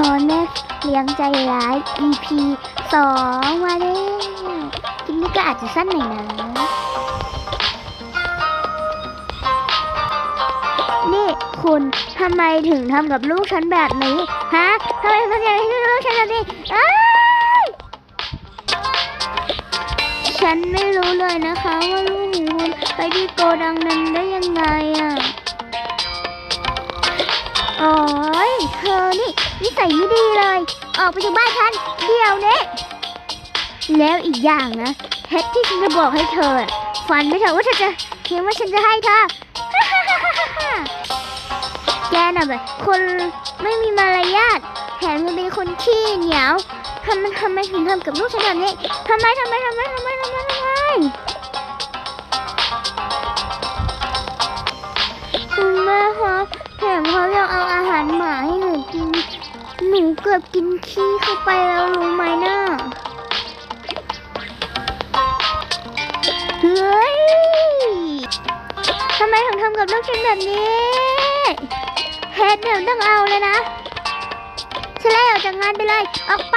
พอแม่เลี้ยงใจร้าย EP สองมาแล้วคลิปนี้ก็อาจจะสั้นหน่อยนะ นี่คุณทำไมถึงทำกับลูกฉันแบบนี้ ฮะทำไมคุณอยากให้ลูกฉันแบบนี้ฉันไม่รู้เลยนะคะว่าลูกของคุณไปที่โกดังนั้นได้ยังไงอะ โอ้ยเธอนี่นิสัยไม่ดีเลย ออกไปจากบ้านฉันเดี๋ยวนี้แล้วอีกอย่างนะเพชรที่ฉันจะบอกให้เธอฝันไม่เถอะว่าเธอจะคิดว่าฉันจะให้เธอแกน่ะแบบคนไม่มีมารยาทแถมยังเป็นคนขี้เหนียวทำไมทำไมถึงทำกับลูกฉันแบบนี้ทำไมทำไมทำไมทำไมทำไมทำไม เขาเขายังเอาอาหารหมาให้หนูกิน หนูเกือบกินขี้เข้าไปแล้วรู้ไหมน่ะเฮ้ยทำไมถึงทำกับลูกฉันแบบนี้เฮดเดี๋ยวต้องเอาเลยนะฉันไล่ออกจากงานไปเลย ออกไป